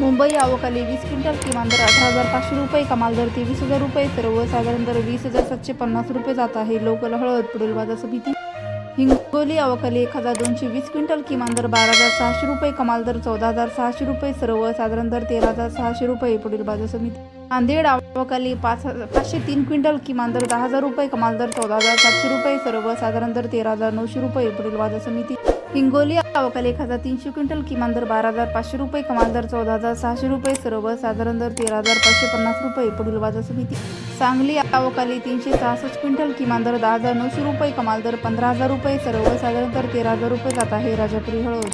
मुंबई आवकाली वीस क्विंटल किमान दर अठरा हजार पाचशे रुपये कमाल दर तेवीस हजार रुपये सर्वसाधारण दर वीस हजार सातशे पन्नास रुपये जात आहे. लोकल हळद पुढील बाजार समिती. हिंगोली अवकाली एक हजार दोनशे वीस क्विंटल किमान दर बारा हजार सहाशे रुपये कमाल दर चौदा हजार सहाशे रुपये सर्वसाधारण दर तेरा हजार सहाशे रुपये पुढील बाजार समिती. नांदेड आवकाली पाच हजार पाचशे तीन क्विंटल किमान दर दहा हजार रुपये कमाल दर चौदा हजार सातशे रुपये सर्वसाधारण दर तेरा हजार नऊशे रुपये पुढील बाजार समिती. हिंगोली अवकाली एक हजार तीनशे क्विंटल किमान दर बारा हजार पाचशे रुपये कमाल दर चौदा हजार सहाशे रुपये सर्वसाधारण दर तेरा हजार पाचशे पन्नास रुपये पुढील बाजार समिती. सांगली अवकाली तीनशे सहासष्ट क्विंटल किमान दर दहा हजार नऊशे रुपये कमाल दर पंधरा हजार रुपये सर्वसाधारण दर तेरा हजार रुपये जात आहे राजापुरी हळद.